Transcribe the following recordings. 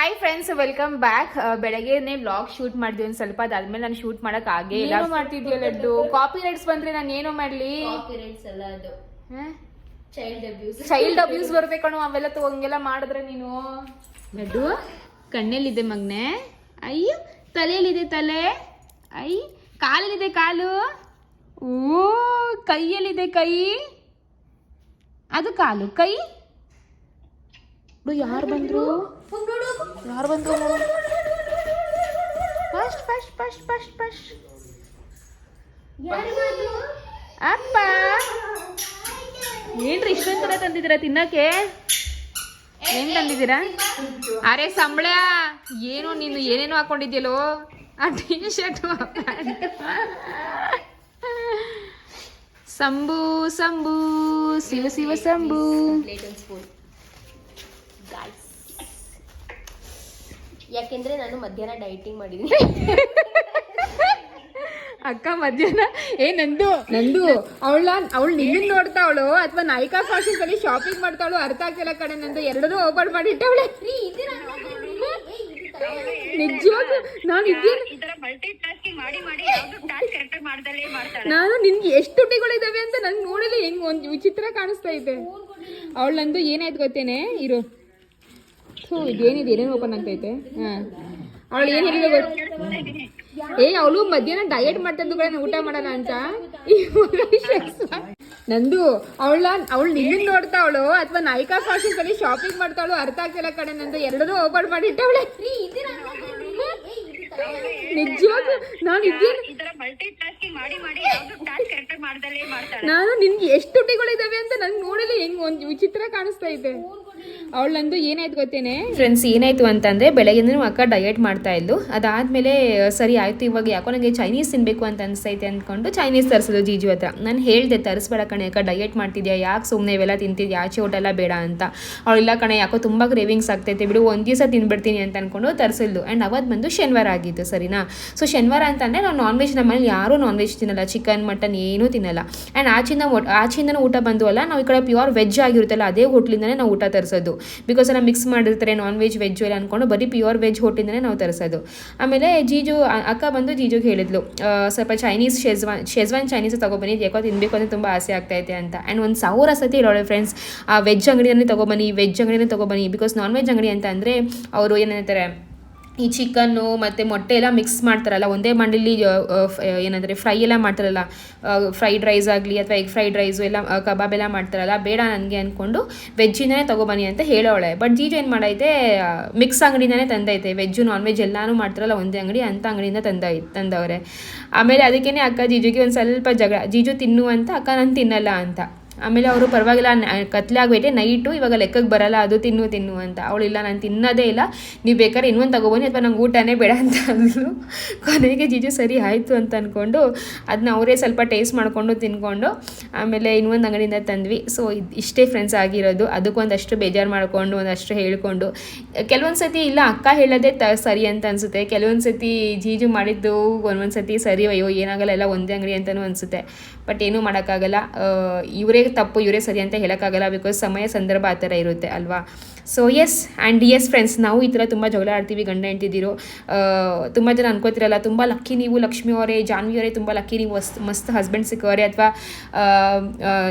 Hi friends welcome back ಬೆಳಗ್ಗೆನೆ blog shoot ಮಾಡಿದ್ವಿ ಒಂದು ಸ್ವಲ್ಪ ಅದಾದ್ಮೇಲೆ ನಾನು ಶೂಟ್ ಮಾಡಕ್ ಆಗೇ ಇಲ್ಲ. ಮಾಡ್ತಿದ್ಯಾ ಲಡ್ಡು? ಕಾಪಿ ರೈಟ್ಸ್ ಬಂದ್ರೆ ನಾನು ಏನೋ ಮಾಡ್ಲಿ? ಚೈಲ್ಡ್ ಅಬ್ಯೂಸ್ ಚೈಲ್ಡ್ ಅಬ್ಯೂಸ್ ಬರ್ಬೇಕಣು ಅವೆಲ್ಲ ತಗೊಂಗೆಲ್ಲ ಮಾಡಿದ್ರೆ ನೀನು. ಲಡ್ಡು ಕಣ್ಣಲ್ಲಿದೆ ಮಗ್ನೆ. ಅಯ್ಯೋ ತಲೆಯಲ್ಲಿದೆ ತಲೆ. ಐ ಕಾಲಲ್ಲಿದೆ ಕಾಲು. ಓ ಕೈಯಲ್ಲಿದೆ ಕೈ. ಅದು ಕಾಲು ಕೈ. ಯಾರು ಬಂದ್ರು? ಯಾರು ಬಂದ್ರು first first first first first ಅಪ್ಪ ಏನ್ರಿ ಇಷ್ಟೊಂದು ತಂದಿದ್ದೀರಾ ತಿನ್ನಕ್ಕೆ ಏನ್ ತಂದಿದ್ದೀರಾ ಅರೆ ಸಂಬಳ ಏನು ನೀನು ಏನೇನು ಹಾಕೊಂಡಿದ್ಯಲ್ಲೋ ಆ ಟೀ ಶರ್ಟ್ ಸಂಬು ಸಂಬು ಶಿವ ಶಿವ ಸಂಬು ಯಾಕೆಂದ್ರೆ ನಾನು ಮಧ್ಯಾಹ್ನ ಡೈಟಿಂಗ್ ಮಾಡಿದ್ದೀನಿ. ಅಕ್ಕ ಮಧ್ಯಾಹ್ನ ಏ ನಂದು ನಂದು ಅವಳ ಅವಳು ನಿನ್ನ ನೋಡ್ತಾ ಅವಳು ಅಥವಾ ನಾಯಿಕಾ ಫ್ಯಾಷನ್ ಅಲ್ಲಿ ಶಾಪಿಂಗ್ ಮಾಡ್ತಾಳು ಅರ್ಥ ಆಗ್ತಿಲ್ಲ ಕಡೆ ನಂದು ಎರಡೂ ಓಪನ್ ಮಾಡಿಟ್ಟವಳೆ. ನಿಜವಾಗ ನಾನು ಇದ್ದೀನಿ ನಾನು ನಿನ್ಗೆ ಎಷ್ಟು ತುಟಿಗಳಿದಾವೆ ಅಂತ ನಂಗೆ ನೋಡಿದ್ರೆ ಹೆಂಗ್ ಒಂದು ವಿಚಿತ್ರ ಕಾಣಿಸ್ತಾ ಇದೆ. ಅವಳು ನಂದು ಏನಾಯ್ತು ಗೊತ್ತೇನೆ? ಇರು. ಥೂ ಇದೇನಿದೆ ಏನೇನು ಓಪನ್ ಆಗ್ತೈತೆ. ಹಾಂ. ಅವಳು ಏನು ಹೇಳಿದ ಗೊತ್ತ ಏ ಅವಳು ಮಧ್ಯಾಹ್ನ ಡಯಟ್ ಮಾಡ್ತಂದು ಕೂಡ ಊಟ ಮಾಡೋಣ ಅಂತ. ನಂದು ಅವಳ ಅವಳು ನಿನ್ನ ನೋಡ್ತಾ ಅವಳು ಅಥವಾ ನಾಯಿಕಾ ಫ್ಯಾಷನ್ ಅಲ್ಲಿ ಶಾಪಿಂಗ್ ಮಾಡ್ತಾವಳು ಅರ್ಥ ಆಗ್ತಿಲ್ಲ ಕಡೆ ನಂದು ಎರಡೂ ಓಪನ್ ಮಾಡಿಟ್ಟವಳೆ ನಿಜವಾಗ್ಲೂ ನಾನು ಇದ್ದೇನೆ. ನಾನು ನಿನ್ಗೆ ಎಷ್ಟು ತುಟಿಗಳಿದಾವೆ ಅಂತ ನಂಗೆ ನೋಡಿದ್ರೆ ಹೆಂಗ್ ಒಂದು ವಿಚಿತ್ರ ಕಾಣಿಸ್ತಾ ಇದೆ. ಅವಳು ನಂದು ಏನಾಯ್ತು ಗೊತ್ತೇನೆ? ಫ್ರೆಂಡ್ಸ್ ಏನಾಯ್ತು ಅಂತಂದ್ರೆ ಬೆಳಗ್ಗೆ ಅಕ್ಕ ಡಯಟ್ ಮಾಡ್ತಾ ಇದ್ಲು. ಅದಾದ್ಮೇಲೆ ಸರಿ ಆಯ್ತು, ಇವಾಗ ಯಾಕೋ ನನಗೆ ಚೈನೀಸ್ ತಿನ್ಬೇಕು ಅಂತ ಅನ್ಸೈತೆ ಅಂದ್ಕೊಂಡು ಚೈನೀಸ್ ತರಿಸಿದ್ರು ಜೀಜು ಹತ್ರ. ನಾನು ಹೇಳ್ದೆ, ತರಿಸ್ಬೇಡ ಕಣೆ, ಅಕ್ಕ ಡಯಟ್ ಮಾಡ್ತಿದ್ಯಾ? ಯಾಕೆ ಸುಮ್ಮನೆ ಇವೆಲ್ಲ ತಿಂತಿದ್ಯಾ? ಆಚೆ ಊಟ ಎಲ್ಲ ಬೇಡ ಅಂತ. ಅವಳಿಲ್ಲ ಕಣೆ, ಯಾಕೋ ತುಂಬ ಕ್ರೇವಿಂಗ್ಸ್ ಆಗ್ತೈತೆ. ಬಿಡು, ಒಂದು ದಿವಸ ತಿನ್ಬಿಡ್ತೀನಿ ಅಂತ ಅನ್ಕೊಂಡು ತರಿಸಿದ್ಲು. ಆ್ಯಂಡ್ ಅವತ್ತು ಬಂದು ಶನಿವಾರ ಆಗಿತ್ತು, ಸರಿನಾ? ಸೊ ಶನಿವಾರ ಅಂತಂದರೆ ನಾವು ನಾನ್ ವೆಜ್ ನಮ್ಮಲ್ಲಿ ಯಾರೂ ನಾನ್ ವೆಜ್ ತಿನ್ನಲ್ಲ. ಚಿಕನ್ ಮಟನ್ ಏನೂ ತಿನ್ನಲ್ಲ. ಆ್ಯಂಡ್ ಆಚಿಂದ, ಆಚಿಂದನೂ ಊಟ ಬಂದುವಲ್ಲ, ನಾವು ಈ ಕಡೆ ಪ್ಯೂರ್ ವೆಜ್ ಆಗಿರುತ್ತಲ್ಲ, ಅದೇ ಹೋಟ್ಲಿಂದನೇ ನಾವು ಊಟ ತರಿಸೋದು. ಬಿಕಾಸ್ ಎಲ್ಲ ಮಿಕ್ಸ್ ಮಾಡಿರ್ತಾರೆ ನಾನ್ ವೆಜ್ ವೆಜ್ ಎಲ್ಲ ಅಂದ್ಕೊಂಡು ಬರೀ ಪ್ಯೂರ್ ವೆಜ್ ಹೋಟಿಂದನೇ ನಾವು ತರಿಸೋದು. ಆಮೇಲೆ ಜೀಜು ಅಕ್ಕ ಬಂದು ಜೀಜುಗೆ ಹೇಳಿದ್ಲು ಸ್ವಲ್ಪ ಚೈನೀಸ್ ಶೆಜ್ವಾನ್ ಶೆಜ್ವಾನ್ ಚೈನೀಸ್ ತಗೊಬನ್ನಿ ಯಾಕೋ ತಿನ್ಬೇಕು ಅಂತ ತುಂಬ ಆಸೆ ಆಗ್ತೈತೆ ಅಂತ. ಆ್ಯಂಡ್ ಒಂದು ಸಾವಿರ ಸತಿ ಹೇಳೋಳೆ ಫ್ರೆಂಡ್ಸ್ ಆ ವೆಜ್ ಅಂಗಡಿಯನ್ನೇ ತಗೊಬನ್ನಿ ವೆಜ್ ಅಂಗಡಿನೇ ತೊಗೊಬನ್ನಿ ಬಿಕಾಸ್ ನಾನ್ ವೆಜ್ ಅಂಗಡಿ ಅಂತ ಅಂದರೆ ಅವರು ಏನಂತಾರೆ ಈ ಚಿಕನ್ನು ಮತ್ತು ಮೊಟ್ಟೆ ಎಲ್ಲ ಮಿಕ್ಸ್ ಮಾಡ್ತಾರಲ್ಲ, ಒಂದೇ ಮಂಡಲಿ ಏನಂದರೆ ಫ್ರೈ ಎಲ್ಲ ಮಾಡ್ತಾರಲ್ಲ ಫ್ರೈಡ್ ರೈಸ್ ಆಗಲಿ ಅಥವಾ ಎಗ್ ಫ್ರೈಡ್ ರೈಸು ಎಲ್ಲ ಕಬಾಬ್ ಎಲ್ಲ ಮಾಡ್ತಾರಲ್ಲ, ಬೇಡ ನನಗೆ ಅಂದ್ಕೊಂಡು ವೆಜ್ಜಿಂದನೇ ತೊಗೊಬನ್ನಿ ಅಂತ ಹೇಳೋಳೆ ಬಟ್ ಜೀಜು ಏನು ಮಾಡೈತೆ ಮಿಕ್ಸ್ ಅಂಗಡಿಯಿಂದನೇ ತಂದೈತೆ. ವೆಜ್ಜು ನಾನ್ ವೆಜ್ ಎಲ್ಲಾನು ಮಾಡ್ತಾರಲ್ಲ, ಒಂದೇ ಅಂಗಡಿ ಅಂಥ ಅಂಗಡಿಯಿಂದ ತಂದೈ, ತಂದವ್ರೆ. ಆಮೇಲೆ ಅದಕ್ಕೇ ಅಕ್ಕ ಜೀಜುಗೆ ಒಂದು ಸ್ವಲ್ಪ ಜಗಳ, ಜೀಜು ತಿನ್ನು ಅಂತ ಅಕ್ಕ ನಾನು ತಿನ್ನಲ್ಲ ಅಂತ. ಆಮೇಲೆ ಅವರು ಪರವಾಗಿಲ್ಲ ಕತ್ಲೆ ಆಗ್ಬಿಟ್ಟೆ ನೈಟು ಇವಾಗ ಲೆಕ್ಕಕ್ಕೆ ಬರಲ್ಲ, ಅದು ತಿನ್ನು ತಿನ್ನು ಅಂತ. ಅವಳು ಇಲ್ಲ, ನಾನು ತಿನ್ನೋದೇ ಇಲ್ಲ. ನೀವು ಬೇಕಾದ್ರೆ ಇನ್ನೊಂದು ತಗೊಬನ್ನಿ ಅಥವಾ ನಂಗೆ ಊಟನೇ ಬೇಡ ಅಂತ ಅಂದ್ಲು. ಕೊನೆಗೆ ಜಿಜು ಸರಿ ಆಯಿತು ಅಂತ ಅಂದ್ಕೊಂಡು ಅದನ್ನ ಅವರೇ ಸ್ವಲ್ಪ ಟೇಸ್ಟ್ ಮಾಡಿಕೊಂಡು ತಿನ್ಕೊಂಡು ಆಮೇಲೆ ಇನ್ನೊಂದು ಅಂಗಡಿಯಿಂದ ತಂದ್ವಿ. ಸೊ ಇಷ್ಟೇ ಫ್ರೆಂಡ್ಸ್ ಆಗಿರೋದು. ಅದಕ್ಕೊಂದಷ್ಟು ಬೇಜಾರು ಮಾಡಿಕೊಂಡು, ಒಂದಷ್ಟು ಹೇಳಿಕೊಂಡು. ಕೆಲವೊಂದು ಸತಿ ಇಲ್ಲ, ಅಕ್ಕ ಹೇಳೋದೇ ತ, ಸರಿ ಅಂತ ಅನಿಸುತ್ತೆ. ಕೆಲವೊಂದು ಸತಿ ಜೀಜು ಮಾಡಿದ್ದು ಒಂದೊಂದು ಸತಿ ಸರಿ, ಅಯ್ಯೋ, ಏನಾಗಲ್ಲ, ಎಲ್ಲ ಒಂದೇ ಅಂಗಡಿ ಅಂತಲೂ ಅನಿಸುತ್ತೆ. ಬಟ್ ಏನೂ ಮಾಡೋಕ್ಕಾಗಲ್ಲ. ಇವರೇ ತಪ್ಪು ಇವರೇ ಸರಿ ಅಂತ ಹೇಳೋಕ್ಕಾಗಲ್ಲ ಬಿಕಾಸ್ ಸಮಯ ಸಂದರ್ಭ ಆ ಥರ ಇರುತ್ತೆ ಅಲ್ವಾ? So S and S friends ನಾವು ಈ ಥರ ತುಂಬ ಜಗಳ ಆಡ್ತೀವಿ, ಗಂಡ ಹೆಂಡ್ತಿದ್ದೀರೋ ತುಂಬ ಜನ ಅನ್ಕೋತಿರಲ್ಲ, ತುಂಬ ಲಕ್ಕಿ ನೀವು ಲಕ್ಷ್ಮಿ ಅವರೇ, ಜಾನ್ವಿ ಅವರೇ, ತುಂಬ ಲಕ್ಕಿ ನೀವು ಮಸ್ತ್ ಮಸ್ತ್ ಹಸ್ಬೆಂಡ್ ಸಿಕ್ಕವ್ರೆ ಅಥವಾ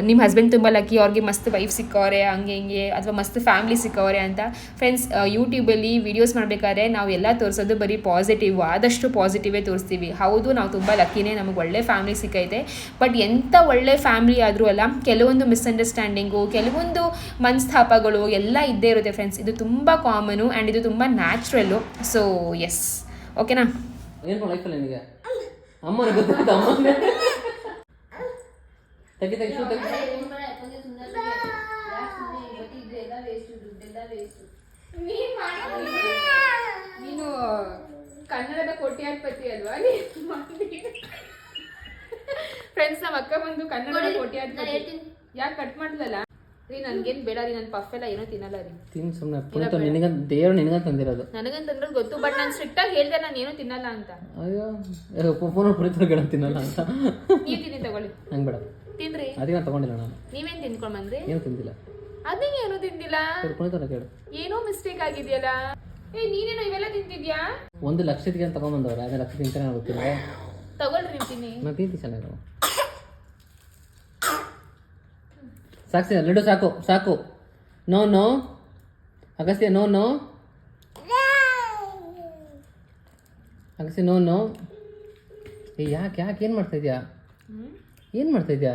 ನಿಮ್ಮ ಹಸ್ಬೆಂಡ್ ತುಂಬ ಲಕ್ಕಿ ಅವ್ರಿಗೆ ಮಸ್ತ್ ವೈಫ್ ಸಿಕ್ಕವ್ರೆ ಹಂಗೆ ಹಿಂಗೆ, ಅಥವಾ ಮಸ್ತ್ ಫ್ಯಾಮ್ಲಿ ಸಿಕ್ಕವ್ರೆ ಅಂತ. ಫ್ರೆಂಡ್ಸ್ ಯೂಟ್ಯೂಬಲ್ಲಿ ವೀಡಿಯೋಸ್ ಮಾಡಬೇಕಾದ್ರೆ ನಾವು ಎಲ್ಲ ತೋರಿಸೋದು ಬರೀ ಪಾಸಿಟಿವ್ ಆದಷ್ಟು ಪಾಸಿಟಿವೇ ತೋರಿಸ್ತೀವಿ. ಹೌದು, ನಾವು ತುಂಬ ಲಕ್ಕಿನೇ ನಮಗೆ ಒಳ್ಳೆ ಫ್ಯಾಮ್ಲಿ ಸಿಕ್ಕೈತೆ. ಬಟ್ ಎಂಥ ಒಳ್ಳೆ ಫ್ಯಾಮ್ಲಿ ಆದರೂ ಅಲ್ಲ, ಕೆಲವೊಂದು ಮಿಸ್ಅಂಡರ್ಸ್ಟ್ಯಾಂಡಿಂಗು ಕೆಲವೊಂದು ಮನಸ್ತಾಪಗಳು ಎಲ್ಲ ಇದ್ದೇ ಇರುತ್ತೆ ಫ್ರೆಂಡ್ಸ್ ಇದು ತುಂಬ ಕಾಮನು ಆ್ಯಂಡ್ ಇದು ತುಂಬ ನ್ಯಾಚುರಲ್ಲು ಸೊ ಎಸ್ ಓಕೆನಾ ಏನು ಲೈಫಲ್ಲಿ ನಿನಗೆ? ಅಮ್ಮನ ಗೊತ್ತಾಯ್ತು ಅಮ್ಮ ತೆಗಿ ತೆಗಿ ಶೂ ತೆಗಿ. ನೀನು ಕನ್ನಡದ ಕೋಟ್ಯಾಧಿಪತಿ ಅಲ್ವಾ? ಫ್ರೆಂಡ್ಸ್ ನಮ್ಮ ಅಕ್ಕ ಬಂದು ಕನ್ನಡದ ಕೋಟ್ಯಾಧಿಪತಿ ಯಾಕೆ ಕಟ್ ಮಾಡ್ಲಲ್ಲ? ರೀ ನನ್ಗೇನ್ ಬೇಡ ರೀ ನನ್ನ ಪಫ್ ಎಲ್ಲ ಏನೋ ತಿನ್ನಲ್ಲ ರೀ. ತಿನ್ ಸುಮ್ಮನೆ ಪುನೀತ ನಿನಗಂತ ದೇವ್ರು ನಿನಗಂತ ತಂದಿರೋದು. ನನಗಂತಂದ್ರೆ ಗೊತ್ತು ಬಟ್ ನಾನು ಸ್ಟ್ರಿಕ್ಟ್ ಆಗಿ ಹೇಳ್ದೆ ನಾನು ಏನೂ ತಿನ್ನಲ್ಲ ಅಂತ. ಅಯ್ಯೋ ಪುನಃ ಪುನೀತ ಗಿಡ ತಿನ್ನಲ್ಲ ಅಂತ. ನೀವ್ ತಿನ್ನಿ ತಗೊಳ್ಳಿ. ನಂಗೆ ಬೇಡ. ತಿನ್ರಿ. ಅದಕ್ಕೆ ನಾನು ತಗೊಂಡಿಲ್ಲ ನಾನು. ನೀವೇನ್ ತಿನ್ಕೊಂಡ್ ಬಂದ್ರಿ? ಏನು ತಿಂದಿಲ್ಲ. ಅದೇ ಏನೂ ತಿಂದಿಲ್ಲ. ಕೇಳು ಪುನೀತನ ಕೇಳು. ಏನೋ ಮಿಸ್ಟೇಕ್ ಆಗಿದೆಯಲ್ಲ. ಏ ನೀನೇನೋ ಇವೆಲ್ಲ ತಿಂತಿದ್ಯಾ? ಒಂದು ಲಕ್ಷದಿಗೆ ಅಂತ ತಗೊಂಬಂದವ್ರೆ ಅದೇ ಲಕ್ಷ ತಿಂತಾನೆ ಗೊತ್ತಿಲ್ಲ ತಗೊಳ್ರಿ ನೀವು ತಿನ್ನಿ. ನಾನು ತಿಂತೀನಿ ಚೆನ್ನಾಗಿ ಸಾಕು ಲಡು ಲಡ್ಡು ಸಾಕು ಸಾಕು. No no Agastya no no Agastya no no ಏ, ಯಾಕೆ ಯಾಕೆ, ಏನು ಮಾಡ್ತಾ ಇದೆಯಾ? ಏನು ಮಾಡ್ತಾ ಇದೆಯಾ?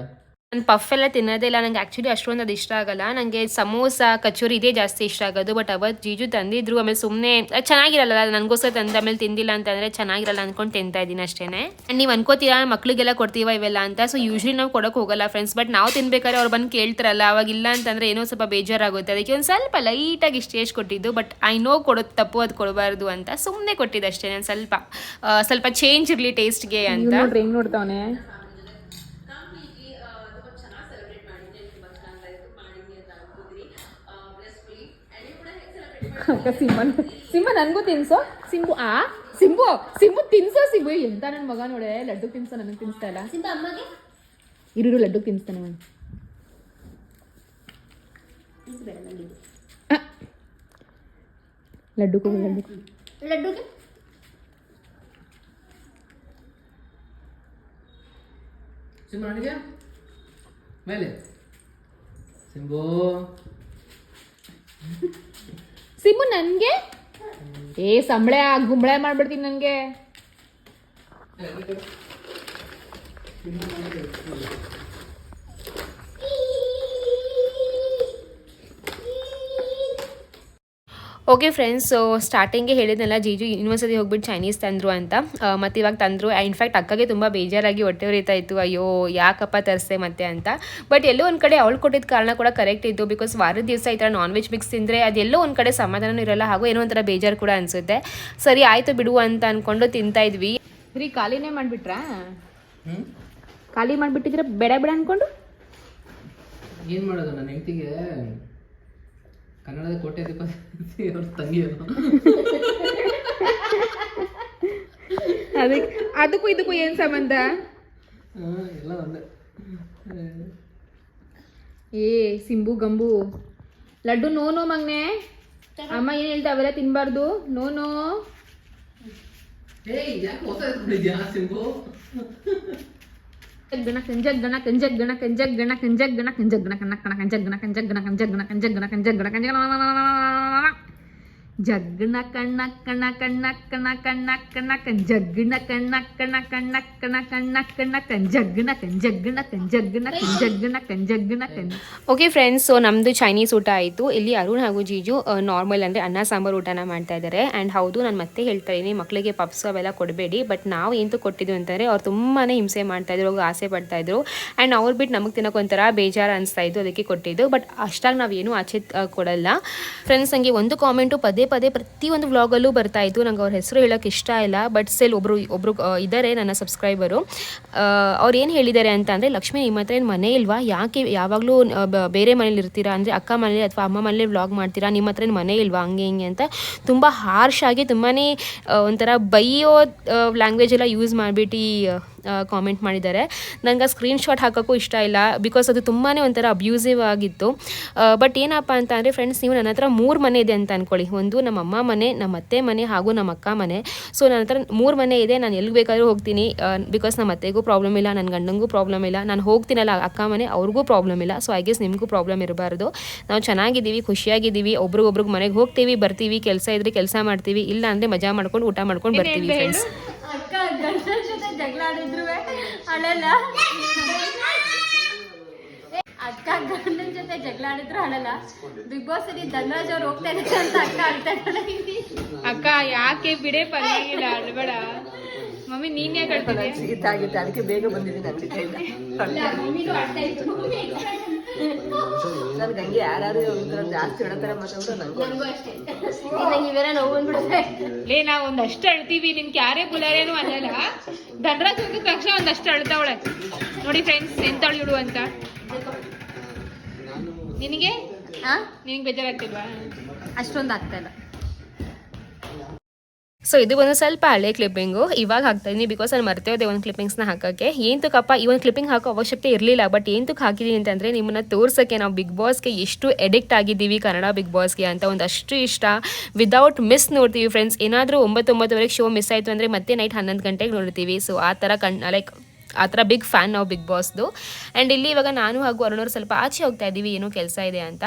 ನಾನು ಪಫ್ ಎಲ್ಲ ತಿನ್ನೋದೇ ಇಲ್ಲ. ನಂಗೆ ಆ್ಯಕ್ಚುಲಿ ಅಷ್ಟೊಂದು ಅದು ಇಷ್ಟ ಆಗಲ್ಲ. ನನಗೆ ಸಮೋಸ, ಕಚೋರಿ ಇದೇ ಜಾಸ್ತಿ ಇಷ್ಟ ಆಗೋದು. ಬಟ್ ಅವತ್ತು ಜೀಜು ತಂದಿದ್ರು, ಆಮೇಲೆ ಸುಮ್ಮನೆ ಚೆನ್ನಾಗಿರಲ್ಲ. ನನಗೋಸ್ಕರ ತಂದ ಆಮೇಲೆ ತಿಂದಿಲ್ಲ ಅಂತಂದರೆ ಚೆನ್ನಾಗಿರಲ್ಲ ಅಂದ್ಕೊಂಡು ತಿಂತಾ ಇದ್ದೀನಿ ಅಷ್ಟೇ ನೀವು ಅನ್ಕೋತೀರಾ, ಮಕ್ಳಿಗೆಲ್ಲ ಕೊಡ್ತೀವ ಇವೆಲ್ಲ ಅಂತ? ಸೊ ಯೂಶ್ವಲಿ ನಾವು ಕೊಡೋಕೆ ಹೋಗಲ್ಲ ಫ್ರೆಂಡ್ಸ್ ಬಟ್ ನಾವು ತಿನ್ಬೇಕಾದ್ರೆ ಅವ್ರು ಬಂದು ಕೇಳ್ತಾರಲ್ಲ, ಅವಾಗ ಇಲ್ಲ ಅಂತಂದರೆ ಏನೋ ಸ್ವಲ್ಪ ಬೇಜಾರಾಗುತ್ತೆ. ಅದಕ್ಕೆ ಒಂದು ಸ್ವಲ್ಪ ಲೈಟಾಗಿ ಟೇಸ್ಟ್ ಕೊಟ್ಟಿದ್ದು. ಬಟ್ ಐ ನೋ ಕೊಡೋದು ತಪ್ಪು, ಅದು ಕೊಡಬಾರ್ದು ಅಂತ ಸುಮ್ಮನೆ ಕೊಟ್ಟಿದ್ದು ಅಷ್ಟೇ ನಾನು ಸ್ವಲ್ಪ. ಸ್ವಲ್ಪ ಚೇಂಜ್ ಇರಲಿ ಟೇಸ್ಟ್ಗೆ ಅಂತ. ಹೆಂಗೆ ನೋಡ್ತಾವನೆ? ಸಿಂಬನ್ ಸಿಂಬ ನನಗೂ ತಿನ್ಸೋ. ಸಿಂಬು ಆ? ಸಿಂಬು ಸಿಂಬು ತಿನ್ಸೋ ಸಿಂಬು ಎಂತ ನನ್ನ ಮಗ ನೋಡೆ ಲಡ್ಡು ತಿನ್ಸೋ ನನಗೆ ತಿನ್ಸ್ತಾ ಇಲ್ಲ. ಸಿಂಪ ಅಮ್ಮಗೆ? ಇರು ಲಡ್ಡು ತಿನ್ಸ್ತಾನೆ ಅವನು ಲಡ್ಡು. ಕೂಡ ಲಡ್ಡು. ಲಡ್ಡುಗೆ? ಸಿಂಬು ನನಗೆ? ಮೇಲೆ. ಸಿಂಬು ಸಿಂಬು ನನಗೆ? ಏ ಸಂಬಳೆ ಗುಂಬಳೆ ಮಾಡ್ಬಿಡ್ತೀನಿ ನನಗೆ. ಓಕೆ ಫ್ರೆಂಡ್ಸ್ ಸೊ ಸ್ಟಾರ್ಟಿಂಗ್ಗೆ ಹೇಳಿದ್ನಲ್ಲ ಜೀಜು ಯೂನಿವರ್ಸಿಟಿ ಹೋಗ್ಬಿಟ್ಟು ಚೈನೀಸ್ ತಂದರು ಅಂತ. ಮತ್ತು ಇವಾಗ ತಂದರು. ಇನ್ಫ್ಯಾಕ್ಟ್ ಅಕ್ಕಗೆ ತುಂಬ ಬೇಜಾರಾಗಿ ಹೊಟ್ಟೆ ಉರಿತಾ ಇತ್ತು. ಅಯ್ಯೋ ಯಾಕಪ್ಪ ತರಿಸ್ದೆ ಮತ್ತೆ ಅಂತ. ಬಟ್ ಎಲ್ಲೋ ಒಂದು ಕಡೆ ಅವಳು ಕೊಟ್ಟಿದ್ದ ಕಾರಣ ಕೂಡ ಕರೆಕ್ಟ್ ಇತ್ತು. ಬಿಕಾಸ್ ವಾರದ ದಿವಸ ಈ ಥರ ನಾನ್ ವೆಜ್ ಮಿಕ್ಸ್ ತಿಂದರೆ ಅದೆಲ್ಲೋ ಒಂದು ಕಡೆ ಸಮಾಧಾನವೂ ಇರಲ್ಲ. ಹಾಗೂ ಏನೋ ಒಂಥರ ಬೇಜಾರು ಕೂಡ ಅನಿಸುತ್ತೆ. ಸರಿ ಆಯಿತು ಬಿಡು ಅಂತ ಅಂದ್ಕೊಂಡು ತಿಂತಾ ಇದ್ವಿ. ರೀ ಖಾಲಿನೇ ಮಾಡಿಬಿಟ್ರಾ? ಖಾಲಿ ಮಾಡಿಬಿಟ್ಟಿದ್ರೆ ಬೇಡ ಬೇಡ ಅಂದ್ಕೊಂಡು ಏನು ಮಾಡೋದು ನನ್ನ ಹೆಂಡತಿಗೆ? ಕನ್ನಡದ ಕೋಟೆ ದೀಪ ಅವ್ರ ತಂಗಿಯರು ಅದಕ್ಕೆ ಅದಕ್ಕೂ ಇದಕ್ಕೂ ಏನು ಸಂಬಂಧ? ಎಲ್ಲ ಒಂದೇ. ಏ ಸಿಂಬು ಗಂಬು. ಲಡ್ಡು ನೋ ನೋ ಮಗ್ನೆ. ಅಮ್ಮ ಏನು ಹೇಳ್ತಾ ಅವೆಲ್ಲ ತಿನ್ಬಾರ್ದು. No no. ಏಯ್ ಯಾಕೆ ಸಿಂಬು? ಗಣ ಕಂಜಗ್ ಗಣ ಕಂಜಗ್ ಗಣ ಕಂಜಗ್ ಗಣ ಕಂಜಗ್ ಗಣ ಕಂಜಗ್ ಗಣ ಕಣ್ಣ ಕಣ ಕಂಜಗ್ ಗಣ ಕಂಜಗ್ ಗಣ ಕಂಜಗ್ ಗಣ ಕಂಜಗ್ ಗಣ ಕಂಜಗ್ ಗಣ ಕಂಜಗ್ ಜಗ್ಗಣ ಕಣ್ಣ, ಕಣ ಕಣ್ಣ ಕಣ ಕಣ್ಣ, ಕಣ ಕಂಜಗ್ಗಣ ಕಣ್ಣ, ಕಣ ಕಣ್ಣ ಕಣ, ಕಣ್ಣ ಕಣ್ಣ ಕಂಜಗ್ಗಣ ಕಣ್ ಕಂಜಗ್ಗಣ ಕಣ್ ಕಂಜಗ್ಗಣ ಕಣ್ ಓಕೆ ಫ್ರೆಂಡ್ಸ್ ಸೊ ನಮ್ಮದು ಚೈನೀಸ್ ಊಟ ಆಯಿತು. ಇಲ್ಲಿ ಅರುಣ್ ಹಾಗೂ ಜೀಜು ನಾರ್ಮಲ್ ಅಂದರೆ ಅನ್ನ, ಸಾಂಬಾರು ಊಟನ ಮಾಡ್ತಾ ಇದ್ದಾರೆ ಆ್ಯಂಡ್ ಹೌದು, ನಾನು ಮತ್ತೆ ಹೇಳ್ತಾ ಇದ್ದೀನಿ ಮಕ್ಕಳಿಗೆ ಪಪ್ಸ್ ಅವೆಲ್ಲ ಕೊಡಬೇಡಿ. ಬಟ್ ನಾವು ಏನು ಕೊಟ್ಟಿದ್ವಿ ಅಂತಂದರೆ, ಅವ್ರು ತುಂಬಾ ಹಿಂಸೆ ಮಾಡ್ತಾಯಿದ್ರು ಹೋಗಿ ಆಸೆ ಪಡ್ತಾಯಿದ್ರು ಆ್ಯಂಡ್ ಅವ್ರು ಬಿಟ್ಟು ನಮಗೆ ತಿನ್ನೋಕೆ ಒಂಥರ ಬೇಜಾರು ಅನಿಸ್ತಾ ಇದ್ದು ಅದಕ್ಕೆ ಕೊಟ್ಟಿದ್ದು. ಬಟ್ ಅಷ್ಟಾಗಿ ನಾವೇನು ಆಚೆ ಕೊಡಲ್ಲ. ಫ್ರೆಂಡ್ಸ್ ನನಗೆ ಒಂದು ಕಾಮೆಂಟು ಪದೇ ಪದೇ ಪ್ರತಿಯೊಂದು ವ್ಲಾಗಲ್ಲೂ ಬರ್ತಾ ಇತ್ತು. ನಂಗೆ ಅವ್ರ ಹೆಸರು ಹೇಳೋಕೆ ಇಷ್ಟ ಇಲ್ಲ. ಬಟ್ ಸೆಲ್ ಒಬ್ಬರು ಒಬ್ಬರು ಇದ್ದಾರೆ ನನ್ನ ಸಬ್ಸ್ಕ್ರೈಬರು ಅವ್ರು ಏನು ಹೇಳಿದ್ದಾರೆ ಅಂತ ಅಂದರೆ, ಲಕ್ಷ್ಮಿ, ನಿಮ್ಮ ಹತ್ರ ಏನು ಮನೆ ಇಲ್ವಾ? ಯಾಕೆ ಯಾವಾಗಲೂ ಬೇರೆ ಮನೇಲಿ ಇರ್ತೀರಾ? ಅಂದರೆ ಅಕ್ಕ ಮನೇಲಿ ಅಥವಾ ಅಮ್ಮ ಮನೇಲಿ ವ್ಲಾಗ್ ಮಾಡ್ತೀರಾ? ನಿಮ್ಮ ಹತ್ರ ಏನು ಮನೆ ಇಲ್ವಾ? ಹಂಗೆ, ಹಿಂಗೆ ಅಂತ ತುಂಬ ಹಾರ್ಶ್ ಆಗಿ ತುಂಬಾ ಒಂಥರ ಬೈಯೋ ಲ್ಯಾಂಗ್ವೇಜ್ ಎಲ್ಲ ಯೂಸ್ ಮಾಡಿಬಿಟ್ಟು ಕಾಮೆಂಟ್ ಮಾಡಿದ್ದಾರೆ. ನನಗೆ ಆ ಸ್ಕ್ರೀನ್ಶಾಟ್ ಹಾಕೋಕ್ಕೂ ಇಷ್ಟ ಇಲ್ಲ. ಬಿಕಾಸ್ ಅದು ತುಂಬಾ ಒಂಥರ ಅಬ್ಯೂಸಿವ್ ಆಗಿತ್ತು. ಬಟ್ ಏನಪ್ಪ ಅಂತ ಅಂದರೆ ಫ್ರೆಂಡ್ಸ್ ನೀವು ನನ್ನ ಹತ್ರ ಮೂರು ಮನೆ ಇದೆ ಅಂತ ಅಂದ್ಕೊಳ್ಳಿ ಒಂದು ನಮ್ಮ ಅಮ್ಮ ಮನೆ ನಮ್ಮ ಅತ್ತೆ ಮನೆ ಹಾಗೂ ನಮ್ಮ ಅಕ್ಕ ಮನೆ. ಸೊ ನನ್ನ ಹತ್ರ ಮೂರು ಮನೆ ಇದೆ ನಾನು ಎಲ್ಲಿ ಬೇಕಾದರೂ ಹೋಗ್ತೀನಿ. ಬಿಕಾಸ್ ನಮ್ಮ ಅತ್ತೆಗೂ ಪ್ರಾಬ್ಲಮ್ ಇಲ್ಲ ನನ್ನ ಗಂಡಂಗೂ ಪ್ರಾಬ್ಲಮ್ ಇಲ್ಲ. ನಾನು ಹೋಗ್ತೀನಲ್ಲ ಅಕ್ಕ ಮನೆ ಅವ್ರಿಗೂ ಪ್ರಾಬ್ಲಮ್ ಇಲ್ಲ. ಸೊ ಐ ಗೆಸ್ ನಿಮಗೂ ಪ್ರಾಬ್ಲಮ್ ಇರಬಾರ್ದು. ನಾವು ಚೆನ್ನಾಗಿದ್ದೀವಿ ಖುಷಿಯಾಗಿದ್ದೀವಿ. ಒಬ್ರಿಗೊಬ್ರಿಗೆ ಮನೆಗೆ ಹೋಗ್ತೀವಿ ಬರ್ತೀವಿ. ಕೆಲಸ ಇದ್ರೆ ಕೆಲಸ ಮಾಡ್ತೀವಿ. ಇಲ್ಲ ಅಂದರೆ ಮಜಾ ಮಾಡ್ಕೊಂಡು ಊಟ ಮಾಡ್ಕೊಂಡು ಬರ್ತೀವಿ ಫ್ರೆಂಡ್ಸ್ ಗಂಡನ ಜೊತೆ ಜಗಳ ಆಡಿದ್ರು ಅಳಲ್ಲ. ಅಕ್ಕ ಗಂಡನ ಜೊತೆ ಜಗಳ ಆಡಿದ್ರು ಅಳಲ್ಲ. ಬಿಗ್ ಬಾಸ್ ಅಲ್ಲಿ ಧನರಾಜ್ ಅವ್ರು ಹೋಗ್ತಾ ಇದ್ದಾರೆ ಅಂತ ಅಕ್ಕ ಅಳ್ತಾ ಇದ್ದಾಳೆ. ಅಕ್ಕ ಯಾಕೆ? ಬಿಡೆ ಪರವಾಗಿಲ್ಲ ಅಳ್ಬೇಡ. ಮಮ್ಮಿ ನೀನ್ ಯಾಕೆ ಅಳ್ತಿದ್ಯಾ? ಅದಕ್ಕೆ ಬೇಗ ಬಂದಿದ್ದೀನಿ ನನ್ಗೆ ಹಂಗೆ ಯಾರು ಜಾಸ್ತಿ ಹೇಳ್ತಾರೆ ಮಾತಾಡ್ಬಿಟ್ಟು ನಂಗೆ. ಅಷ್ಟೇ. ನಂಗೆ ಇವೆಲ್ಲ ನೋವು ಬಂದ್ಬಿಡುತ್ತೆ. ಲೇ ನಾ ಒಂದಷ್ಟು ಅಳ್ತೀವಿ ನಿನ್ ಕ್ಯಾರೆ ಬುಲಾರೇನು ಅನ್ನಲ್ಲ ಧನರಾಜ್ ಹೋಗಿದ ತಕ್ಷಣ ಒಂದಷ್ಟು ಅಳ್ತಾವಳೆ. ನೋಡಿ ಫ್ರೆಂಡ್ಸ್ ಎಂತ ಅಳಿಯುಡು ಅಂತ. ನಿನಗೆ? ಹಾ? ನಿನಗೆ ಬೇಜಾರಾಗ್ತಿಲ್ವಾ? ಅಷ್ಟೊಂದು ಆಗ್ತಾ ಇಲ್ಲ. ಸೊ ಇದು ಒಂದು ಸ್ವಲ್ಪ ಹಳೆ ಕ್ಲಿಪ್ಪಿಂಗು ಇವಾಗ ಹಾಕ್ತಾ ಇದ್ದೀನಿ ಬಿಕಾಸ್ ಅಲ್ಲಿ ಮರ್ತೇ ಹೋದೆ ಒಂದು ಕ್ಲಿಪ್ಪಿಂಗ್ಸ್ನ ಹಾಕೋಕ್ಕೆ. ಏಂತಕ್ಕಪ್ಪ ಈ ಒಂದು ಕ್ಲಿಪ್ಪಿಂಗ್ ಹಾಕೋ ಅವಶ್ಯಕತೆ ಇರಲಿಲ್ಲ ಬಟ್ ಏಂತಕ್ಕೆ ಹಾಕಿದ್ದೀನಿ ಅಂತಂದರೆ ನಿಮ್ಮನ್ನು ತೋರ್ಸೋಕ್ಕೆ ನಾವು ಬಿಗ್ ಬಾಸ್ಗೆ ಎಷ್ಟು ಎಡಿಕ್ಟ್ ಆಗಿದ್ದೀವಿ ಕನ್ನಡ ಬಿಗ್ ಬಾಸ್ಗೆ ಅಂತ ಒಂದಷ್ಟು ಇಷ್ಟ. ವಿದೌಟ್ ಮಿಸ್ ನೋಡ್ತೀವಿ ಫ್ರೆಂಡ್ಸ್ ಏನಾದರೂ ಒಂಬತ್ತೊಂಬತ್ತುವರೆಗೆ ಶೋ ಮಿಸ್ ಆಯಿತು ಅಂದರೆ ಮತ್ತೆ ನೈಟ್ ಹನ್ನೊಂದು ಗಂಟೆಗೆ ನೋಡ್ತೀವಿ. ಸೊ ಆ ಥರ ಕಣ್ ಲೈಕ್ ಆ ಥರ ಬಿಗ್ ಫ್ಯಾನ್ ನಾವು ಬಿಗ್ ಬಾಸ್ದು ಆ್ಯಂಡ್ ಇಲ್ಲಿ ಇವಾಗ ನಾನು ಹಾಗೂ ಅರುಣವ್ರು ಸ್ವಲ್ಪ ಆಚೆ ಹೋಗ್ತಾ ಇದ್ದೀವಿ ಏನೋ ಕೆಲಸ ಇದೆ ಅಂತ.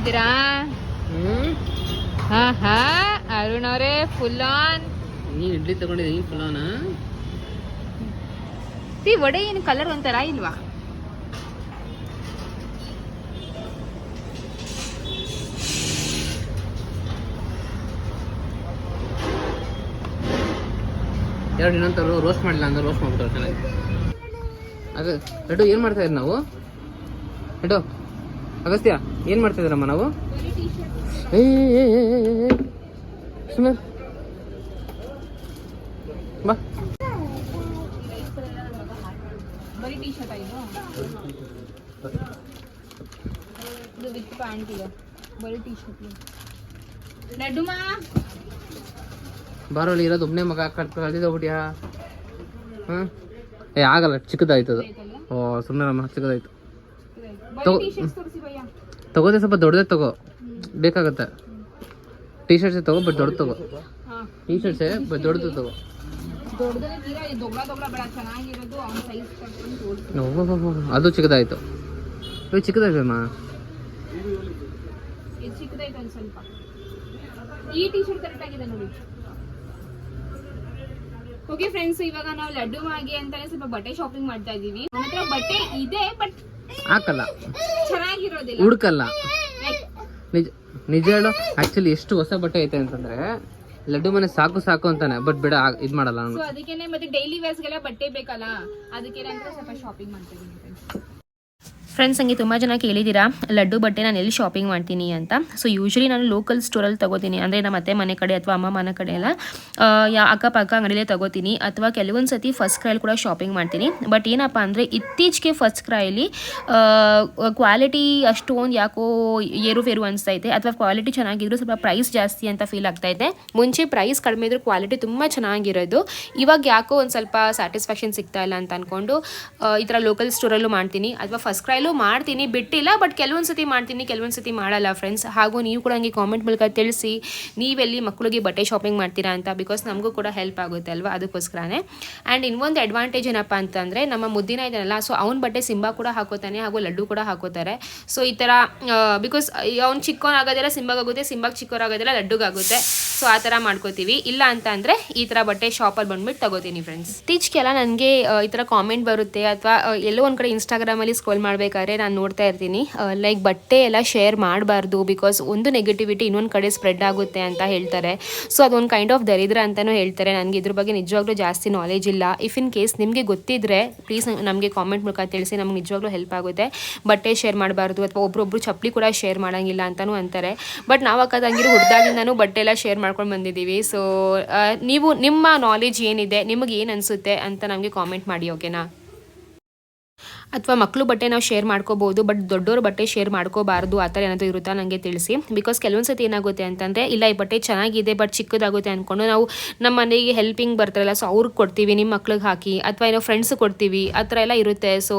ಬಾತ್ ಹ ಹಾ ಹಾ ಅರುಣ್ ಅವರೇ ಫುಲ್ ಆನ್ ನೀ ಇಡ್ಲಿ ತಗೊಂಡಿದೀನಿ ಫುಲ್ ಆನ್ ಸಿ ವಡೆ ಏನು ಕಲರ್ ಒಂಥರ ಇಲ್ವಾ? ಎರಡು ಇನ್ನೊಂದು ರೋಸ್ಟ್ ಮಾಡಿಲ್ಲ ಅಂದ್ರೆ ರೋಸ್ಟ್ ಮಾಡ್ಬಿಟ್ಟು ಚೆನ್ನಾಗಿ ಅದು ಲಡ್ಡು ಏನು ಮಾಡ್ತಾ ಇದ್ದೀವಿ ನಾವು? ಲಡ್ಡು. ಅಗಸ್ತ್ಯ ಏನು ಮಾಡ್ತಿದ್ರಮ್ಮ ನಾವು? ಏ. ಸುಮ್ಮನೆ ಬಾ. ವಿತ್ ಪ್ಯಾಂಟ್ ಇದೆ. ಬರೀ ಟೀ ಶರ್ಟ್ ಇರೋದು ಒಬ್ಬನೇ ಮಗ ಕಳ್ದಿದ್ದೋಗ್ಬಿಟ್ಯಾ? ಹಾಂ ಏ ಆಗಲ್ಲ ಚಿಕ್ಕದಾಯ್ತದ. ಓ ಸುಮ್ಮನೆ ನಮ್ಮ ಚಿಕ್ಕದಾಯ್ತು. ತಗೋ ತಗೋದೆ ಸ್ವಲ್ಪ ದೊಡ್ಡದೇ ತಗೋ. ಬೇಕಾಗತ್ತೆ. ಟೀ ಶರ್ಟ್ಸೇ ತಗೋ ಬಟ್ ದೊಡ್ಡ ತಗೋ. ಟಿ ಶರ್ಟ್ಸೇ ಬಟ್ ದೊಡ್ಡದು ತಗೋ. ಅದು ಚಿಕ್ಕದಾಯ್ತು. ಇದು ಚಿಕ್ಕದಾಯ್ತಮ್ಮ ಈ ಟಿ ಶರ್ಟ್ ಕರೆಕ್ಟ್ ಆಗಿದೆ ನೋಡಿ. ಓಕೆ ಫ್ರೆಂಡ್ಸ್ ಇವಾಗ ನಾವು ಲಡ್ಡು ಮಾಗಿ ಅಂತಾನೆ ಸ್ವಲ್ಪ ಬಟ್ಟೆ ಶಾಪಿಂಗ್ ಮಾಡ್ತಾ ಇದೀವಿ ಹತ್ರ ಬಟ್ಟೆ ಇದೆ ಬಟ್ ಹಾಕಲ್ಲ. ಚೆನ್ನಾಗಿರೋದಿಲ್ಲ. ಹುಡುಕಲ್ಲ. ನಿಜ ನಿಜ ಹೇಳು ಆಕ್ಚುಲಿ ಎಷ್ಟು ಹೊಸ ಬಟ್ಟೆ ಐತೆ ಅಂತಂದ್ರೆ ಲಡ್ಡು ಮನೆ ಸಾಕು ಸಾಕು ಅಂತಾನೆ ಬಟ್ ಬಿಡ ಇದು ಮಾಡಲ್ಲ ಅದಕ್ಕೆ ಮತ್ತೆ ಡೈಲಿ ವೇರ್ಸ್ಗೆಲ್ಲ ಬಟ್ಟೆ ಬೇಕಲ್ಲ ಅದಕ್ಕೆ ಸ್ವಲ್ಪ ಶಾಪಿಂಗ್ ಮಾಡ್ತಾ ಇದೀನಿ friends. ಫ್ರೆಂಡ್ಸ್ ನನಗೆ ತುಂಬ ಜನ ಕೇಳಿದ್ದೀರಾ, ಲಡ್ಡು ಬಟ್ಟೆ ನಾನು ಎಲ್ಲಿ ಶಾಪಿಂಗ್ ಮಾಡ್ತೀನಿ ಅಂತ. ಸೊ ಯೂಶ್ವಲಿ ನಾನು ಲೋಕಲ್ ಸ್ಟೋರಲ್ಲಿ ತಗೋತೀನಿ. ಅಂದರೆ ನಮ್ಮ ಅತ್ತೆ ಮನೆ ಕಡೆ ಅಥವಾ ಅಮ್ಮ ಮನೆ ಕಡೆ ಎಲ್ಲ ಯಾ, ಅಕ್ಕಪಕ್ಕ ಅಂಗಡಿಯಲ್ಲೇ ತಗೋತೀನಿ. ಅಥವಾ ಕೆಲವೊಂದು ಸತಿ ಫಸ್ಟ್ ಕ್ರೈಲಿ ಕೂಡ ಶಾಪಿಂಗ್ ಮಾಡ್ತೀನಿ. ಬಟ್ ಏನಪ್ಪ ಅಂದರೆ ಇತ್ತೀಚೆಗೆ ಫಸ್ಟ್ ಕ್ರೈಲಿ ಕ್ವಾಲಿಟಿ ಅಷ್ಟೊಂದು ಯಾಕೋ ಏರುಫೇರು ಅನಿಸ್ತೈತೆ ಅಥವಾ ಕ್ವಾಲಿಟಿ ಚೆನ್ನಾಗಿದ್ರು ಸ್ವಲ್ಪ ಪ್ರೈಸ್ ಜಾಸ್ತಿ ಅಂತ ಫೀಲ್ ಆಗ್ತೈತೆ ಮುಂಚೆ ಪ್ರೈಸ್ ಕಡಿಮೆ ಇದ್ರೂ ಕ್ವಾಲಿಟಿ ತುಂಬ ಚೆನ್ನಾಗಿರೋದು. ಇವಾಗ ಯಾಕೋ ಒಂದು ಸ್ವಲ್ಪ ಸ್ಯಾಟಿಸ್ಫ್ಯಾಕ್ಷನ್ ಸಿಗ್ತಾ ಇಲ್ಲ ಅಂತ ಅಂದ್ಕೊಂಡು ಈ ಥರ ಲೋಕಲ್ ಸ್ಟೋರಲ್ಲೂ ಮಾಡ್ತೀನಿ. ಅಥವಾ ಫಸ್ಟ್ ಕ್ರೈಲೂ ಮಾಡ್ತೀನಿ, ಬಿಟ್ಟಿಲ್ಲ ಬಟ್ ಕೆಲವೊಂದು ಸತಿ ಮಾಡ್ತೀನಿ, ಕೆಲವೊಂದು ಸತಿ ಮಾಡಲ್ಲ ಫ್ರೆಂಡ್ಸ್ ಹಾಗೂ ನೀವು ಕೂಡ ಹಂಗೆ ಕಾಮೆಂಟ್ ಮೂಲಕ ತಿಳಿಸಿ, ನೀವೆಲ್ಲಿ ಮಕ್ಕಳಿಗೆ ಬಟ್ಟೆ ಶಾಪಿಂಗ್ ಮಾಡ್ತೀರಾ ಅಂತ ಬಿಕಾಸ್ ನಮಗೂ ಕೂಡ ಹೆಲ್ಪ್ ಆಗುತ್ತೆ ಅಲ್ವಾ ಅದಕ್ಕೋಸ್ಕರನೇ. ಆ್ಯಂಡ್ ಇನ್ನೊಂದು ಅಡ್ವಾಂಟೇಜ್ ಏನಪ್ಪ ಅಂತಂದರೆ, ನಮ್ಮ ಮುದ್ದಿನ ಇದನ್ನೆಲ್ಲ ಸೊ ಅವ್ನ ಬಟ್ಟೆ ಸಿಂಬಾ ಕೂಡ ಹಾಕೋತಾನೆ, ಹಾಗೂ ಲಡ್ಡು ಕೂಡ ಹಾಕೋತಾರೆ. ಸೊ ಈ ಥರ ಬಿಕಾಸ್ ಅವ್ನು ಚಿಕ್ಕವನಾಗೋದಿಲ್ಲ ಸಿಂಬಾಗುತ್ತೆ ಸಿಂಬಾಗ್ ಚಿಕ್ಕವರಾಗೋದಿಲ್ಲ ಲಡ್ಡುಗಾಗುತ್ತೆ ಸೊ ಆ ಥರ ಮಾಡ್ಕೋತೀವಿ. ಇಲ್ಲ ಅಂತ ಅಂದರೆ ಈ ಥರ ಬಟ್ಟೆ ಶಾಪಲ್ಲಿ ಬಂದ್ಬಿಟ್ಟು ತಗೋತೀನಿ ಫ್ರೆಂಡ್ಸ್ ಇತ್ತೀಚೆಗೆಲ್ಲ ನನಗೆ ಈ ಥರ ಕಾಮೆಂಟ್ ಬರುತ್ತೆ ಅಥವಾ ಎಲ್ಲೋ ಒಂದು ಕಡೆ ಇನ್ಸ್ಟಾಗ್ರಾಮಲ್ಲಿ ಸ್ಕ್ರೋಲ್ ಮಾಡಬೇಕಾದ್ರೆ ನಾನು ನೋಡ್ತಾ ಇರ್ತೀನಿ. ಲೈಕ್ ಬಟ್ಟೆ ಎಲ್ಲ ಶೇರ್ ಮಾಡಬಾರ್ದು ಬಿಕಾಸ್ ಒಂದು ನೆಗೆಟಿವಿಟಿ ಇನ್ನೊಂದು ಕಡೆ ಸ್ಪ್ರೆಡ್ ಆಗುತ್ತೆ ಅಂತ ಹೇಳ್ತಾರೆ. ಸೊ ಅದೊಂದು ಕೈಂಡ್ ಆಫ್ ದರಿದ್ರ ಅಂತಲೂ ಹೇಳ್ತಾರೆ. ನನಗೆ ಇದ್ರ ಬಗ್ಗೆ ನಿಜವಾಗ್ಲೂ ಜಾಸ್ತಿ ನಾಲೆಜ್ ಇಲ್ಲ. ಇಫ್ ಇನ್ ಕೇಸ್ ನಿಮಗೆ ಗೊತ್ತಿದ್ರೆ ಪ್ಲೀಸ್ ನಮಗೆ ಕಾಮೆಂಟ್ ಮೂಲಕ ತಿಳಿಸಿ, ನಮ್ಗೆ ನಿಜವಾಗ್ಲೂ ಹೆಲ್ಪ್ ಆಗುತ್ತೆ. ಬಟ್ಟೆ ಶೇರ್ ಮಾಡಬಾರ್ದು ಅಥವಾ ಒಬ್ರೊಬ್ರು ಚಪ್ಪಲಿ ಕೂಡ ಶೇರ್ ಮಾಡೋಂಗಿಲ್ಲ ಅಂತಲೂ ಅಂತಾರೆ. ಬಟ್ ನಾವು ಅಕ್ಕದಂಗಿರೋ ನಾನು ಬಟ್ಟೆ ಎಲ್ಲ ಶೇರ್ ಮಾಡ್ಕೊಂಡು ಬಂದಿದ್ದೀವಿ. ಸೊ ನೀವು ನಿಮ್ಮ ನಾಲೆಜ್ ಏನಿದೆ, ನಿಮಗೆ ಏನು ಅನಿಸುತ್ತೆ ಅಂತ ನಮಗೆ ಕಾಮೆಂಟ್ ಮಾಡಿ ಓಕೆನಾ ಅಥವಾ ಮಕ್ಕಳು ಬಟ್ಟೆ ನಾವು ಶೇರ್ ಮಾಡ್ಕೋಬೋದು ಬಟ್ ದೊಡ್ಡವರು ಬಟ್ಟೆ ಶೇರ್ ಮಾಡ್ಕೋಬಾರ್ದು, ಆ ಥರ ಏನಾದರೂ ಇರುತ್ತಾ ನನಗೆ ತಿಳಿಸಿ. ಬಿಕಾಸ್ ಕೆಲವೊಂದು ಸತಿ ಏನಾಗುತ್ತೆ ಅಂತಂದರೆ, ಇಲ್ಲ ಈ ಬಟ್ಟೆ ಚೆನ್ನಾಗಿದೆ ಬಟ್ ಚಿಕ್ಕದಾಗುತ್ತೆ ಅಂದ್ಕೊಂಡು ನಾವು ನಮ್ಮ ಮನೆಗೆ ಹೆಲ್ಪಿಂಗ್ ಬರ್ತಾರಲ್ಲ ಸೊ ಅವ್ರಿಗೆ ಕೊಡ್ತೀವಿ ನಿಮ್ಮ ಮಕ್ಳಿಗೆ ಹಾಕಿ, ಅಥವಾ ಏನೋ ಫ್ರೆಂಡ್ಸ್ ಕೊಡ್ತೀವಿ, ಆ ಥರ ಎಲ್ಲ ಇರುತ್ತೆ. ಸೊ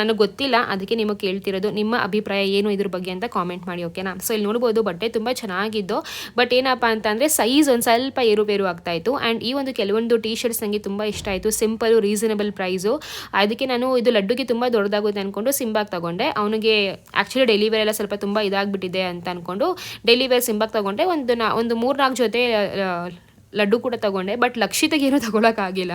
ನನಗೆ ಗೊತ್ತಿಲ್ಲ, ಅದಕ್ಕೆ ನಿಮಗೆ ಕೇಳ್ತಿರೋದು, ನಿಮ್ಮ ಅಭಿಪ್ರಾಯ ಏನು ಇದ್ರ ಬಗ್ಗೆ ಅಂತ ಕಾಮೆಂಟ್ ಮಾಡಿ ಓಕೆನಾ ಸೊ ಇಲ್ಲಿ ನೋಡ್ಬೋದು, ಬಟ್ಟೆ ತುಂಬ ಚೆನ್ನಾಗಿದ್ದು ಬಟ್ ಏನಪ್ಪ ಅಂತಂದರೆ ಸೈಜ್ ಒಂದು ಸ್ವಲ್ಪ ಏರುಪೇರು ಆಗ್ತಾಯಿತ್ತು ಆ್ಯಂಡ್ ಈ ಒಂದು ಕೆಲವೊಂದು ಟೀ ಶರ್ಟ್ಸ್ ನನಗೆ ತುಂಬ ಇಷ್ಟ ಆಯಿತು ಸಿಂಪಲು ರೀಸನಬಲ್ ಪ್ರೈಸು ಅದಕ್ಕೆ ನಾನು ಇದು ಲಡ್ಡುಗೆ ತುಂಬ ದೊಡ್ಡದಾಗುತ್ತೆ ಅಂದ್ಕೊಂಡು ಸಿಂಬಾಗ್ ತಗೊಂಡೆ. ಅವನಿಗೆ ಆ್ಯಕ್ಚುಲಿ ಡೆಲಿವರಿ ವೇರ್ ಎಲ್ಲ ಸ್ವಲ್ಪ ತುಂಬ ಇದಾಗ್ಬಿಟ್ಟಿದೆ ಅಂತ ಅಂದ್ಕೊಂಡು ಡೆಲಿವರಿ ವೇರ್ ಸಿಂಬಾಗ್ ತಗೊಂಡೆ. ಒಂದು ನಾ, ಒಂದು ಮೂರು ನಾಲ್ಕು ಜೊತೆ ಲಡ್ಡು ಕೂಡ ತಗೊಂಡೆ. ಬಟ್ ಲಕ್ಷಿತಗೇನು ತಗೊಳಕ್ಕಾಗಿಲ್ಲ.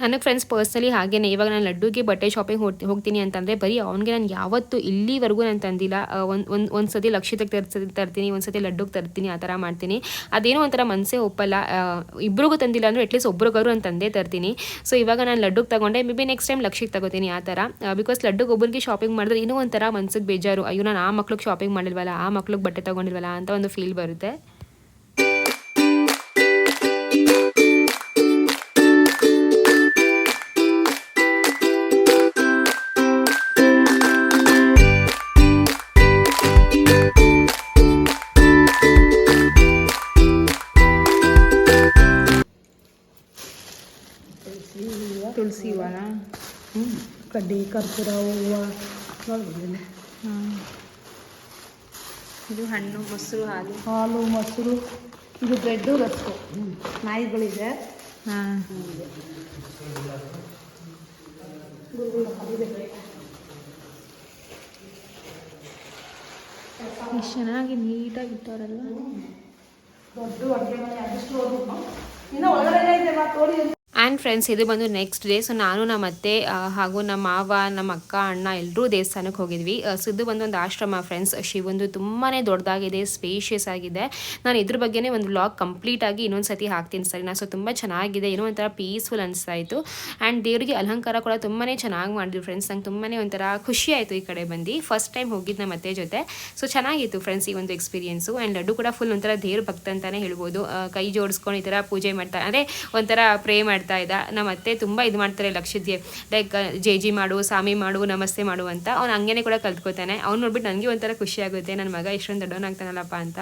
ನನಗೆ ಫ್ರೆಂಡ್ಸ್ ಪರ್ಸ್ನಲಿ ಹಾಗೇನೆ. ಇವಾಗ ನಾನು ಲಡ್ಡುಗೆ ಬಟ್ಟೆ ಶಾಪಿಂಗ್ ಹೋಗ್ತಿ ಹೋಗ್ತೀನಿ ಅಂತಂದರೆ ಬರೀ ಅವ್ನಿಗೆ ನಾನು ಯಾವತ್ತೂ ಇಲ್ಲಿವರೆಗೂ ನಾನು ತಂದಿಲ್ಲ. ಒಂದು ಒಂದು ಒಂದು ಸತಿ ಲಕ್ಷಿತಕ್ಕೆ ತರ್ಸಿ, ತರ್ತೀನಿ ಒಂದು ಸತಿ ಲಡ್ಡುಗೆ ತರ್ತೀನಿ ಆ ಥರ ಮಾಡ್ತೀನಿ. ಅದೇನೋ ಒಂಥರ ಮನಸ್ಸೇ ಒಪ್ಪಲ್ಲ. ಇಬ್ಬರಿಗೂ ತಂದಿಲ್ಲ ಅಂದರೆ ಅಟ್ಲೀಸ್ಟ್ ಒಬ್ರಿಗಾರು ನಾನು ತಂದೇ ತರ್ತೀನಿ. ಸೊ ಇವಾಗ ನಾನು ಲಡ್ಡುಗೆ ತಗೊಂಡೆ. ಮೇ ಬಿ ನೆಕ್ಸ್ಟ್ ಟೈಮ್ ಲಕ್ಷಕ್ಕೆ ತಗೋತೀನಿ ಆ ಥರ. ಬಿಕಾಸ್ ಲಡ್ಡುಗೆ ಒಬ್ಬರಿಗೆ ಶಾಪಿಂಗ್ ಮಾಡಿದ್ರೆ ಇನ್ನೂ ಒಂಥರ ಮನ್ಸಿಗೆ ಬೇಜಾರು. ಅಯ್ಯೋ, ನಾನು ಆ ಮಕ್ಳಿಗೆ ಶಾಪಿಂಗ್ ಮಾಡಿಲ್ವಲ್ಲ, ಆ ಮಕ್ಳಿಗೆ ಬಟ್ಟೆ ತೊಗೊಂಡಿಲ್ವಲ್ಲ ಅಂತ ಒಂದು ಫೀಲ್ ಬರುತ್ತೆ. ತುಳಸಿ ಹೂವನ ಕಡ್ಡಿ ಕರ್ಪೂರ ಹೂವು ಹಾಂ. ಇದು ಹಣ್ಣು ಮೊಸರು ಹಾಲು. ಹಾಲು ಮೊಸರು ಇದು ಬ್ರೆಡ್ಡು ರಸ್ಕು ನಾಯಿಗಳಿದೆ. ಹಾಂ. ಎಷ್ಟು ಚೆನ್ನಾಗಿ ನೀಟಾಗಿ ಇಟ್ಟವರಲ್ಲ ದೊಡ್ಡ ಅಡುಗೆ ಮನೆ ಅದಷ್ಟು ಇನ್ನೂ ಒಳಗಡೆ ಇದೆ ತೋಡಿ ಆ್ಯಂಡ್ ಫ್ರೆಂಡ್ಸ್ ಇದು ಬಂದು ನೆಕ್ಸ್ಟ್ ಡೇ ಸೊ ನಾನು, ನಮ್ಮ ಅತ್ತೆ ಹಾಗೂ ನಮ್ಮ ಮಾವ, ನಮ್ಮ ಅಕ್ಕ, ಅಣ್ಣ ಎಲ್ಲರೂ ದೇವಸ್ಥಾನಕ್ಕೆ ಹೋಗಿದ್ವಿ. ಸೊ ಇದು ಬಂದು ಒಂದು ಆಶ್ರಮ ಫ್ರೆಂಡ್ಸ್ ಶಿವಂದು ತುಂಬಾ ದೊಡ್ಡದಾಗಿದೆ ಸ್ಪೇಷಿಯಸ್ ಆಗಿದೆ. ನಾನು ಇದ್ರ ಬಗ್ಗೆನೇ ಒಂದು ವ್ಲಾಗ್ ಕಂಪ್ಲೀಟಾಗಿ ಇನ್ನೊಂದು ಸತಿ ಹಾಕ್ತೀನಿ ಸರಿ ನಾನು ಸೊ ತುಂಬ ಚೆನ್ನಾಗಿದೆ, ಏನೋ ಒಂಥರ ಪೀಸ್ಫುಲ್ ಅನಿಸ್ತಾ ಇತ್ತು ಆ್ಯಂಡ್ ದೇವರಿಗೆ ಅಲಂಕಾರ ಕೂಡ ತುಂಬಾ ಚೆನ್ನಾಗಿ ಮಾಡಿದ್ರು ಫ್ರೆಂಡ್ಸ್ ನಂಗೆ ತುಂಬಾ ಒಂಥರ ಖುಷಿ ಆಯಿತು ಈ ಕಡೆ ಬಂದು. ಫಸ್ಟ್ ಟೈಮ್ ಹೋಗಿದ್ದು ನಮ್ಮ ಅತ್ತೆ ಜೊತೆ. ಸೊ ಚೆನ್ನಾಗಿತ್ತು ಫ್ರೆಂಡ್ಸ್ ಈ ಒಂದು ಎಕ್ಸ್ಪೀರಿಯನ್ಸು ಆ್ಯಂಡ್ ಲಡ್ಡು ಕೂಡ ಫುಲ್ ಒಂಥರ ದೇವ್ರ ಭಕ್ತ ಅಂತಲೇ ಹೇಳ್ಬೋದು. ಕೈ ಜೋಡಿಸ್ಕೊಂಡು ಈ ಥರ ಪೂಜೆ ಮಾಡ್ತಾ ಅಂದರೆ ಒಂಥರ ಪ್ರೇ ಮಾಡ್ತಾ ಇದ್ದ. ನಮ್ಮ ಅತ್ತೆ ತುಂಬ ಇದು ಮಾಡ್ತಾರೆ ಲಕ್ಷದ್ಗೆ ಲೈಕ್ ಜೆ ಜಿ ಮಾಡು ಸಾಮಿ ಮಾಡು, ನಮಸ್ತೆ ಮಾಡು ಅಂತ. ಅವ್ನು ಹಂಗೇನೆ ಕೂಡ ಕಲ್ತ್ಕೋತಾನೆ. ಅವ್ನು ನೋಡ್ಬಿಟ್ಟು ನನಗೆ ಒಂಥರ ಖುಷಿ ಆಗುತ್ತೆ. ನನ್ನ ಮಗ ಎಷ್ಟೊಂದು ದೊಡ್ಡವನಾಗ್ತಾನಲ್ಲಪ್ಪ ಅಂತ.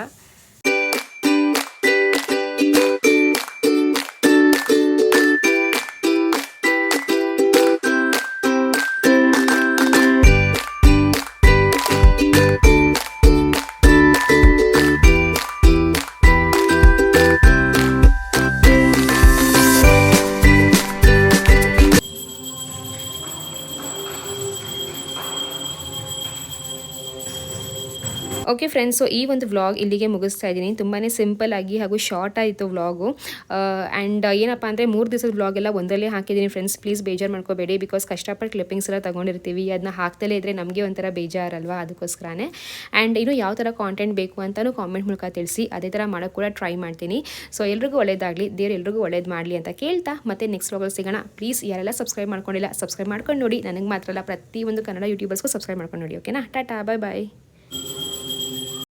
ಓಕೆ ಫ್ರೆಂಡ್ಸ್ ಸೊ ಈ ಒಂದು ವ್ಲಾಗ್ ಇಲ್ಲಿಗೆ ಮುಗಿಸ್ತಾ ಇದ್ದೀನಿ. ತುಂಬಾ ಸಿಂಪಲ್ ಆಗಿ ಹಾಗೂ ಶಾರ್ಟ್ ಆಯಿತು ವ್ಲಾಗು ಆ್ಯಂಡ್ ಏನಪ್ಪ ಅಂದರೆ ಮೂರು ದಿವಸದ ವ್ಲಾಗ್ ಎಲ್ಲ ಒಂದರಲ್ಲೇ ಹಾಕಿದ್ದೀನಿ ಫ್ರೆಂಡ್ಸ್ ಪ್ಲೀಸ್ ಬೇಜಾರು ಮಾಡ್ಕೋಬೇಡಿ ಬಿಕಾಸ್ ಕಷ್ಟಪಟ್ಟು ಕ್ಲಿಪ್ಪಿಂಗ್ಸ್ ಎಲ್ಲ ತೊಗೊಂಡಿರ್ತೀವಿ. ಅದನ್ನ ಹಾಕ್ತಲೇ ಇದ್ದರೆ ನಮಗೆ ಒಂಥರ ಬೇಜಾರಲ್ವಾ ಅದಕ್ಕೋಸ್ಕರನೇ. ಆ್ಯಂಡ್ ಇನ್ನು ಯಾವ ಥರ ಕಾಂಟೆಂಟ್ ಬೇಕು ಅಂತಲೂ ಕಾಮೆಂಟ್ ಮೂಲಕ ತಿಳಿಸಿ. ಅದೇ ಥರ ಮಾಡೋಕ್ಕೆ ಕೂಡ ಟ್ರೈ ಮಾಡ್ತೀನಿ. ಸೊ ಎಲ್ರಿಗೂ ಒಳ್ಳೇದಾಗಲಿ. ದೇವ್ರು ಎಲ್ರಿಗೂ ಒಳ್ಳೇದು ಮಾಡಲಿ ಅಂತ ಕೇಳ್ತಾ ಮತ್ತೆ ನೆಕ್ಸ್ಟ್ ವ್ಲಾಗಲ್ಲಿ ಸಿಗೋಣ. ಪ್ಲೀಸ್ ಯಾರೆಲ್ಲ ಸಬ್ಸ್ಕ್ರೈಬ್ ಮಾಡ್ಕೊಂಡಿಲ್ಲ ಸಬ್ಸ್ಕ್ರೈಬ್ ಮಾಡ್ಕೊಂಡು ನೋಡಿ. ನನಗೆ ಮಾತ್ರ ಅಲ್ಲ, ಪ್ರತಿಯೊಂದು ಕನ್ನಡ ಯೂಟ್ಯೂಬರ್ಸ್ಗೂ ಸಬ್ಸ್ಕ್ರೈಬ್ ಮಾಡ್ಕೊಂಡು ನೋಡಿ ಓಕೆನಾ ಟಾಟಾ ಬಾಯ್ ಬಾಯ್